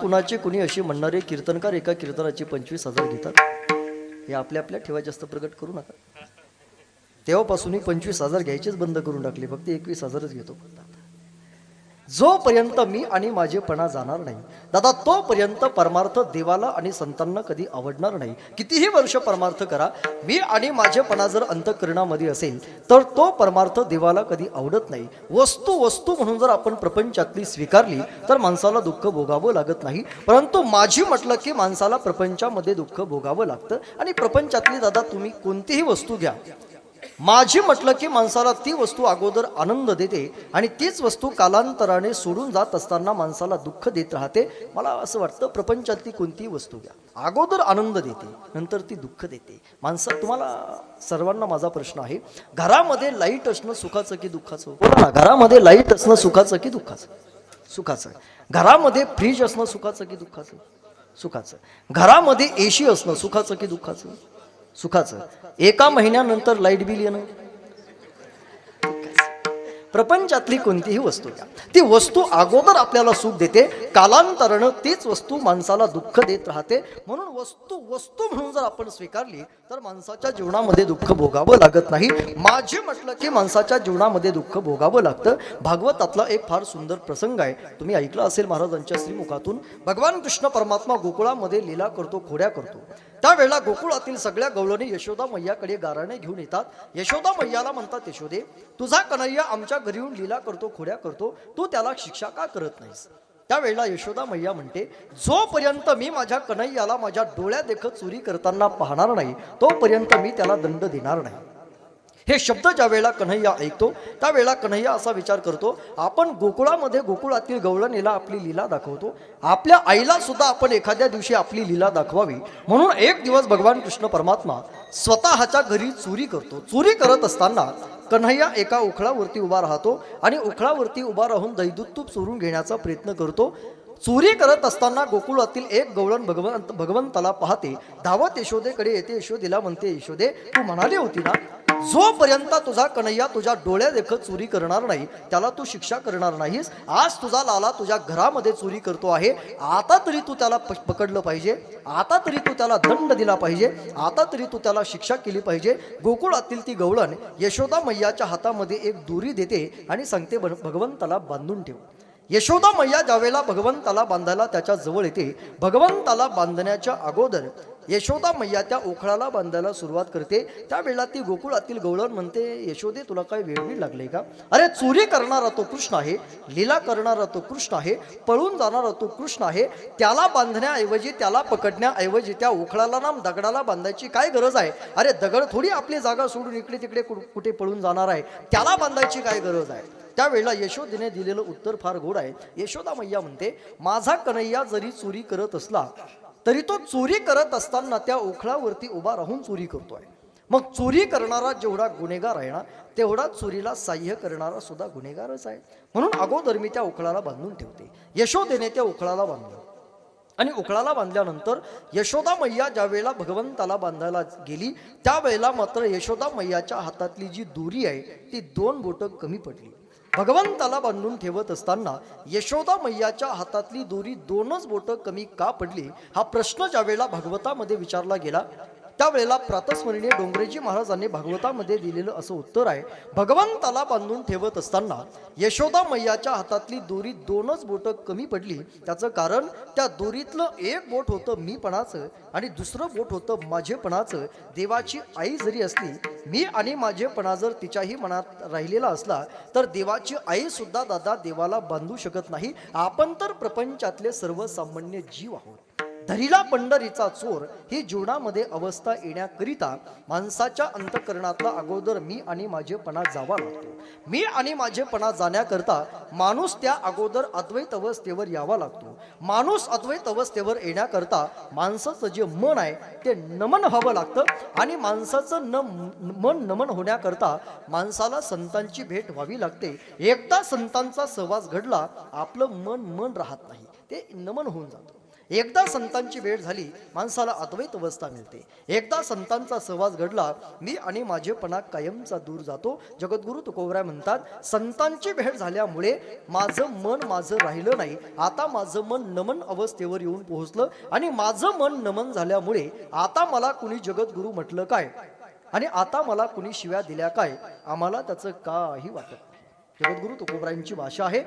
कुणाचे कुणी अशी म्हणणारे कीर्तनकार एका कीर्तनाचे पंचवीस हजार घेतात? हे आपल्या आपल्या ठेवा जास्त प्रगट करू नका. तेव्हापासूनही पंचवीस हजार घ्यायचेच बंद करून टाकले. फक्त एकवीस हजारच घेतो. फक्त जोपर्यंत मी आणि माझेपणा जाणार नाही दादा तोपर्यंत परमार्थ देवाला आणि संतांना कधी आवडणार नाही. कितीही वर्ष परमार्थ करा मी आणि माझेपणा जर अंतकरणामध्ये असेल तर तो परमार्थ देवाला कधी आवडत नाही. वस्तू वस्तू म्हणून जर आपण प्रपंचातली स्वीकारली तर माणसाला दुःख भोगावं लागत नाही. परंतु माझी म्हटलं की माणसाला प्रपंचामध्ये दुःख भोगावं लागतं. आणि प्रपंचातली दादा तुम्ही कोणतीही वस्तू घ्या. माझी म्हटलं की माणसाला ती वस्तू अगोदर आनंद देते आणि तीच वस्तू कालांतराने सोडून जात असताना माणसाला दुःख देत राहते. मला असं वाटतं प्रपंचातली कोणतीही वस्तू घ्या. अगोदर आनंद देते नंतर ती दुःख देते. माणसं तुम्हाला सर्वांना माझा प्रश्न आहे घरामध्ये लाइट असणं सुखाचं की दुःखाचं? बोला ना घरामध्ये लाइट असणं सुखाचं की दुःखाचं? सुखाचं. घरामध्ये फ्रीज असणं सुखाचं की दुःखाचं? सुखाचं. घरामध्ये एशी असणं सुखाचं की दुःखाचं? सुखाचं. एका महिन्यानंतर लाइट बिल येणं. प्रपंचातली कोणतीही वस्तू घ्या. ती वस्तू अगोदर आपल्याला सुख देते कालांतरानं तीच वस्तू माणसाला दुःख देत राहते. म्हणून वस्तू वस्तू म्हणून जर आपण स्वीकारली तर माणसाच्या जीवनामध्ये दुःख भोगावं लागत नाही. माझे म्हटलं की माणसाच्या जीवनामध्ये दुःख भोगावं लागतं. भागवतातला एक फार सुंदर प्रसंग आहे. तुम्ही ऐकला असेल महाराजांच्या श्रीमुखातून भगवान कृष्ण परमात्मा गोकुळामध्ये लीला करतो खोड्या करतो. त्यावेळेला गोकुळातील सगळ्या गवळणी यशोदा मैयाकडे गाराणे घेऊन येतात. यशोदा मैयाला म्हणतात यशोदे तुझा कन्हैया आमच्या घरी येऊन लीला करतो खोड्या करतो. तू त्याला शिक्षा का करत नाहीस? त्यावेळेला यशोदा मैया म्हणते जोपर्यंत मी माझ्या कन्हैयाला माझ्या डोळ्या देखत चोरी करताना पाहणार नाही तोपर्यंत मी त्याला दंड देणार नाही. हे शब्द ज्या वेळेला कन्हैया ऐकतो त्यावेळेला कन्हैया असा विचार करतो आपण गोकुळामध्ये गोकुळातील गवळणीला आपली लीला दाखवतो. आपल्या आईला सुद्धा आपण एखाद्या दिवशी आपली लीला दाखवावी. म्हणून एक दिवस भगवान कृष्ण परमात्मा स्वतःच्या घरी चोरी करतो. चोरी करत असताना कन्हैया एका उखळावरती उभा राहतो आणि उखळावरती उभा राहून दैदूत तूप चोरून घेण्याचा प्रयत्न करतो. चोरी करत असताना गोकुळातील एक गवळण भगवंत भगवंताला पाहते धावत यशोदेकडे येते यशोदेला म्हणते यशोदे तू म्हणाली होती ना जोपर्यंत तुझा कन्हैया तुझ्या डोळ्या देखत चोरी करणार नाही त्याला तू शिक्षा करणार नाहीस आज तुझा लाला तुझ्या घरामध्ये चोरी करतो आहे आता तरी तू त्याला पकडलं पाहिजे आता तरी तू त्याला दंड दिला पाहिजे आता तरी तू त्याला शिक्षा केली पाहिजे. गोकुळातील ती गवळण यशोदा मैयाच्या हातामध्ये एक दोरी देते आणि सांगते भगवंताला बांधून ठेव. यशोदा मैया ज्यावेळेला भगवंताला बांधायला त्याच्याजवळ येते भगवंताला बांधण्याच्या अगोदर यशोदा मैया त्या ओखळाला बांधायला सुरुवात करते. त्यावेळेला ती गोकुळातील गवळण म्हणते यशोदे तुला काय वेळ लागले का? अरे चोरी करणारा तो कृष्ण आहे लीला करणारा तो कृष्ण आहे पळून जाणारा तो कृष्ण आहे त्याला बांधण्याऐवजी त्याला पकडण्याऐवजी त्या ओखळाला ना दगडाला बांधायची काय गरज आहे? अरे दगड थोडी आपली जागा सोडून इकडे तिकडे कुठे पळून जाणार आहे त्याला बांधायची काय गरज आहे? त्यावेळेला यशोदेने दिलेलं उत्तर फार गोड आहे. यशोदा मैया म्हणते माझा कन्हैया जरी चोरी करत असला तरी तो चोरी करत असताना त्या ओखळावरती उभा राहून चोरी करतोय. मग चोरी करणारा जेवढा गुन्हेगार आहे ना तेवढा चोरीला साह्य करणारा सुद्धा गुन्हेगारच आहे. म्हणून अगोदर मी त्या उखळाला बांधून ठेवते. यशोदेने त्या उखळाला बांधलं. आणि उखळाला बांधल्यानंतर यशोदा मैया ज्या वेळेला भगवंताला बांधायला गेली त्यावेळेला मात्र यशोदा मैयाच्या हातातली जी दोरी आहे ती दोन बोटं कमी पडली. भगवंताला बांधून ठेवत असताना यशोदा मैयाच्या हातातली दोरी दोनच बोटं कमी का पडली? हा प्रश्न ज्यावेळेला भगवतामध्ये भागवतामध्ये विचारला गेला त्यावेळेला प्रातस्मरणीय डोंगरेजी महाराजांनी भागवतामध्ये दिलेलं असं उत्तर आहे. भगवंताला बांधून ठेवत असताना यशोदा मैयाच्या हातातली दोरी दोनच बोटं कमी पडली. त्याचं कारण त्या दोरीतलं एक बोट होतं मीपणाचं आणि दुसरं बोट होतं माझेपणाचं देवाची आई जरी असली मी आणि माझेपणा जर तिच्याही मनात राहिलेला असला तर देवाची आईसुद्धा दादा देवाला बांधू शकत नाही. आपण तर प्रपंचातले सर्वसामान्य जीव आहोत. धरिला पंढरीचा चोर ही जीवनामध्ये अवस्था येण्याकरिता माणसाच्या अंतकरणातला अगोदर मी आणि माझेपणा जावा लागतो. मी आणि माझेपणा जाण्याकरता माणूस त्या अगोदर अद्वैत अवस्थेवर यावा लागतो. माणूस अद्वैत अवस्थेवर येण्याकरता माणसाचं जे मन आहे ते नमन व्हावं लागतं आणि माणसाचं न मन नमन होण्याकरता माणसाला संतांची भेट व्हावी लागते. एकदा संतांचा सहवास घडला आपलं मन मन राहत नाही. ते नमन होऊन जातं. एकदा संतांची भेट झाली माणसाला अद्वैत अवस्था मिळते. एकदा संतांचा सहवास घडला मी आणि माझेपणा कायमचा दूर जातो. जगद्गुरु तुकोबराय म्हणतात संतांची भेट झाल्यामुळे माझं मन माझं राहिलं नाही. आता माझं मन नमन अवस्थेवर येऊन पोहोचलं आणि माझं मन नमन झाल्यामुळे आता मला कुणी जगद्गुरु म्हटलं काय? आणि आता मला कुणी शिव्या दिल्या काय? आम्हाला त्याचं काही वाटत जगद्गुरु तुकोबरायांची भाषा आहे